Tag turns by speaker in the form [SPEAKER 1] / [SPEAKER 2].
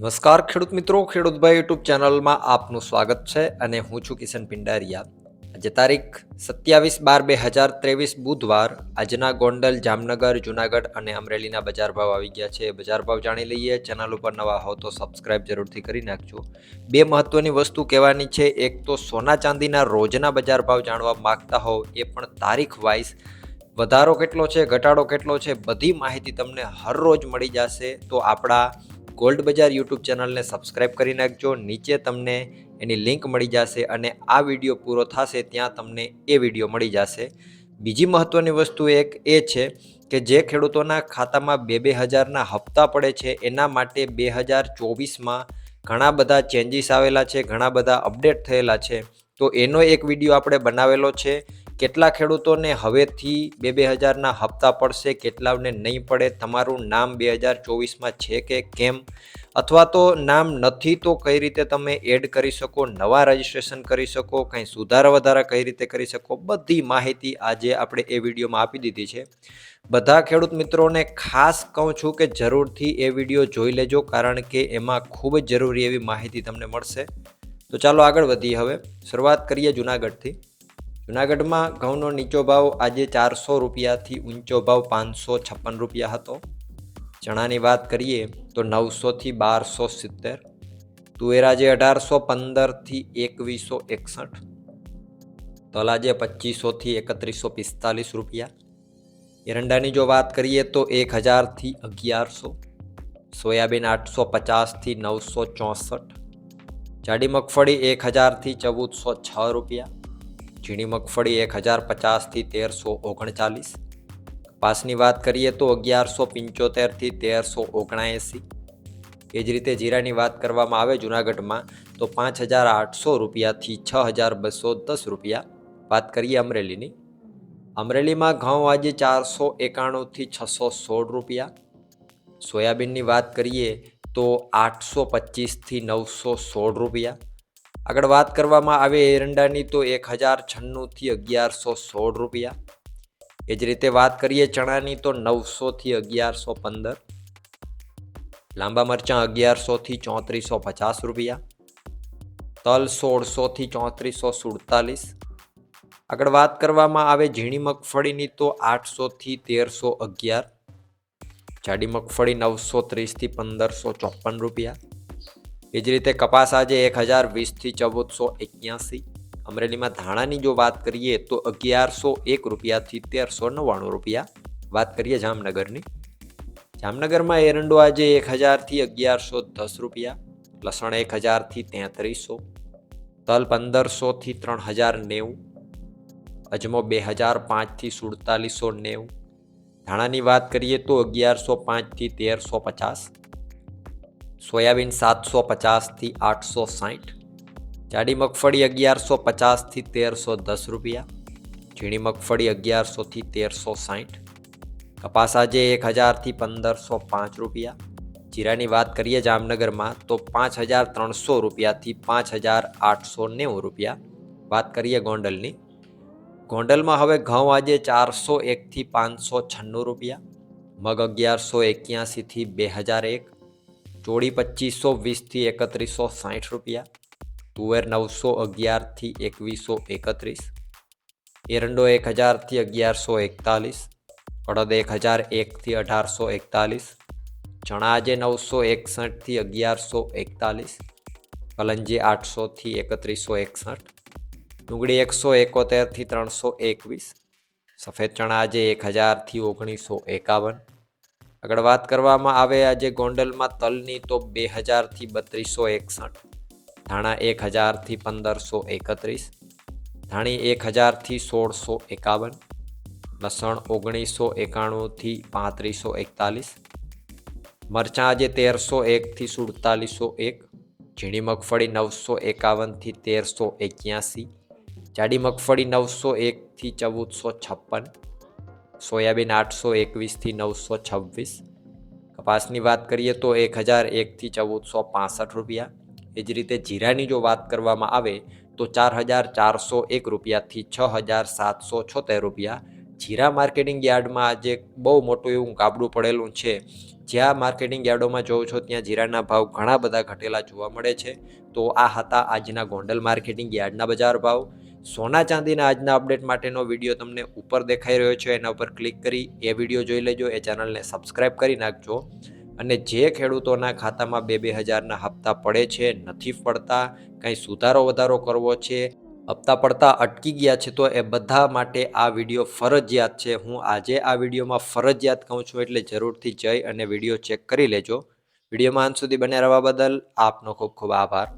[SPEAKER 1] નમસ્કાર, ખેડૂત મિત્રો. ખેડૂતભાઈ યુટ્યુબ ચેનલમાં આપનું સ્વાગત છે અને હું છું કિશન પિંડારિયા. આજે તારીખ સત્યાવીસ બાર બે હજાર ત્રેવીસ બુધવાર આજના ગોંડલ, જામનગર, જુનાગઢ અને અમરેલીના બજાર ભાવ આવી ગયા છે. બજાર ભાવ જાણી લઈએ. ચેનલ ઉપર નવા હો તો સબસ્ક્રાઇબ જરૂરથી કરી નાખજો. બે મહત્વની વસ્તુ કહેવાની છે. એક તો સોના ચાંદીના રોજના બજાર ભાવ જાણવા માગતા હોવ એ પણ તારીખ વાઇઝ. વધારો કેટલો છે? ઘટાડો કેટલો છે? બધી માહિતી તમને હરરોજ મળી જશે. તો આપણા ગોલ્ડ બજાર યુટ્યુબ ચેનલને સબસ્ક્રાઇબ કરી નાખજો. નીચે તમને એની લિંક મળી જશે અને આ વીડિયો પૂરો થશે ત્યાં તમને એ વીડિયો મળી જશે. બીજી મહત્ત્વની વસ્તુ એક એ છે કે જે ખેડૂતોના ખાતામાં બે બે હજારના હપ્તા પડે છે એના માટે બે હજાર ચોવીસમાં ઘણા બધા ચેન્જીસ આવેલા છે, ઘણા બધા અપડેટ થયેલા છે. તો એનો એક વીડિયો આપણે બનાવેલો છે. કેટલા ખેડૂતોને હવેથી બે બે હજારના હપ્તા પડશે, કેટલાને નહીં પડે, તમારું નામ બે હજાર ચોવીસમાં છે કે કેમ? અથવા તો નામ નથી, તો કઈ રીતે તમે એડ કરી શકો, નવા રજિસ્ટ્રેશન કરી શકો, કંઈ સુધારા વધારા કઈ રીતે કરી શકો, બધી માહિતી આજે આપણે એ વિડીયોમાં આપી દીધી છે. બધા ખેડૂત મિત્રોને ખાસ કહું છું કે જરૂરથી એ વીડિયો જોઈ લેજો, કારણ કે એમાં ખૂબ જ જરૂરી એવી માહિતી તમને મળશે. તો ચાલો આગળ વધીએ હવે. શરૂઆત કરીએ જુનાગઢથી. જુનાગઢમાં ઘઉંનો નીચો ભાવ આજે ચારસો રૂપિયાથી ઊંચો ભાવ પાંચસો છપ્પન રૂપિયા હતો. ચણાની વાત કરીએ તો નવસોથી બારસો સિત્તેર તુવેર આજે અઢારસો પંદરથી એકવીસો એકસઠ તલ આજે પચીસોથી એકત્રીસો પિસ્તાલીસ રૂપિયા, એરંડાની જો વાત કરીએ તો એક હજારથી અગિયારસો, સોયાબીન આઠસો પચાસથી નવસો ચોસઠ, જાડી મગફળી એક હજારથી ચૌદસો છ રૂપિયા ઝીણી મગફળી એક હજાર પચાસથી તેરસો ઓગણચાલીસ. કપાસની વાત કરીએ તો અગિયારસો પંચોતેરથી તેરસો ઓગણએંસી. એ જ રીતે જીરાની વાત કરવામાં આવે જુનાગઢમાં, તો પાંચ હજાર આઠસો રૂપિયાથી છ હજાર બસો દસ રૂપિયા. વાત કરીએ અમરેલીની. અમરેલીમાં ઘઉં આજે ચારસો એકાણુંથી છસો સોળ રૂપિયા. સોયાબીનની વાત કરીએ તો આઠસો પચીસથી નવસો સોળ રૂપિયા. આગળ વાત કરવામાં આવે એરંડાની તો એક હજાર છન્નુંથી અગિયારસો સોળ રૂપિયા. એ જ રીતે વાત કરીએ ચણાની તો નવસોથી અગિયારસો પંદર. લાંબા મરચાં અગિયારસોથી ચોત્રીસો પચાસ રૂપિયા. તલ સોળસોથી ચોત્રીસો સુડતાલીસ. આગળ વાત કરવામાં આવે ઝીણી મગફળીની તો આઠસોથી તેરસો અગિયાર. જાડી મગફળી નવસો ત્રીસથી પંદરસો ચોપન રૂપિયા. એ જ રીતે કપાસ આજે એક હજાર વીસથી ચૌદસો એક્યાસી. અમરેલીમાં ધાણાની જો વાત કરીએ તો અગિયારસો એક રૂપિયાથી તેરસો નવ્વાણું રૂપિયા વાત કરીએ જામનગરની. જામનગરમાં એરંડો આજે એક હજારથી અગિયારસો દસ રૂપિયા, લસણ એક હજારથી તેત્રીસો, તલ પંદરસોથી ત્રણ હજાર નેવું, અજમો બે હજાર પાંચથી સુડતાલીસો નેવું. ધાણાની વાત કરીએ તો અગિયારસો પાંચથી તેરસો પચાસ. સોયાબીન સાતસો પચાસથી આઠસો સાઠ જાડી મગફળી અગિયારસો પચાસથી તેરસો દસ રૂપિયા, ઝીણી મગફળી અગિયારસોથી તેરસો સાઠ કપાસ આજે એક હજારથી પંદરસો પાંચ રૂપિયા, જીરાની વાત કરીએ જામનગરમાં તો પાંચ હજાર ત્રણસો રૂપિયાથી પાંચ હજાર આઠસો નેવું રૂપિયા, વાત કરીએ ગોંડલની. ગોંડલમાં હવે ઘઉં આજે ચારસો એકથી પાંચસો છન્નું રૂપિયા, મગ અગિયારસો એક્યાસીથી બે હજાર એક ચોળી પચીસો વીસથી એકત્રીસો સાઠ રૂપિયા, તુવેર નવસો અગિયારથી એકવીસો એકત્રીસ, એરંડો એક હજારથી અગિયારસો એકતાલીસ, અડદ એક હજાર એકથી અઢારસો એકતાલીસ, ચણા આજે નવસો એકસઠથી અગિયારસો એકતાલીસ, કલંજી આઠસોથી એકત્રીસો એકસઠ, ડુંગળી એકસો એકોતેરથી ત્રણસો એકવીસ, સફેદ ચણા આજે એક હજારથી ઓગણીસો એકાવન આગળ વાત કરવામાં આવે આજે ગોંડલમાં તલની તો બે હજારથી બત્રીસો એકસઠ, ધાણા એક હજારથી પંદરસો એકત્રીસ, ધાણી એક હજારથી સોળસો એકાવન, લસણ ઓગણીસો એકાણુંથી પાંત્રીસો એકતાલીસ, મરચાં આજે તેરસો એકથી સુડતાલીસો એક, ઝીણી મગફળી નવસો એકાવનથી તેરસો એક્યાસી, જાડી મગફળી નવસો એકથી ચૌદસો છપ્પન સોયાબીન આઠસો એકવીસથી નવસો છવ્વીસ. કપાસની વાત કરીએ તો એક હજાર એકથી ચૌદસો પાસઠ રૂપિયા. એ જ રીતે જીરાની જો વાત કરવામાં આવે તો ચાર હજાર ચારસો એક રૂપિયાથી છ હજાર સાતસો છોતેર રૂપિયા. જીરા માર્કેટિંગ યાર્ડમાં આજે બહુ મોટું એવું ગાબડું પડેલું છે. જ્યાં માર્કેટિંગ યાર્ડોમાં જોઉં છો ત્યાં જીરાના ભાવ ઘણા બધા ઘટેલા જોવા મળે છે. તો આ હતા આજના ગોંડલ માર્કેટિંગ યાર્ડના બજાર ભાવ. સોના ચાંદીના આજના અપડેટ માટેનો વીડિયો તમને ઉપર દેખાઈ રહ્યો છે, એના ઉપર ક્લિક કરી એ વીડિયો જોઈ લેજો, એ ચેનલને સબસ્ક્રાઈબ કરી નાખજો. અને જે ખેડૂતોના ખાતામાં બે બે હજારના હપ્તા પડે છે, નથી પડતા, કંઈ સુધારો વધારો કરવો છે, હપ્તા પડતા અટકી ગયા છે, તો એ બધા માટે આ વીડિયો ફરજિયાત છે. હું આજે આ વિડીયોમાં ફરજિયાત કહું છું, એટલે જરૂરથી જઈ અને વીડિયો ચેક કરી લેજો. વિડીયોમાં અંત સુધી બન્યા રહેવા બદલ આપનો ખૂબ ખૂબ આભાર.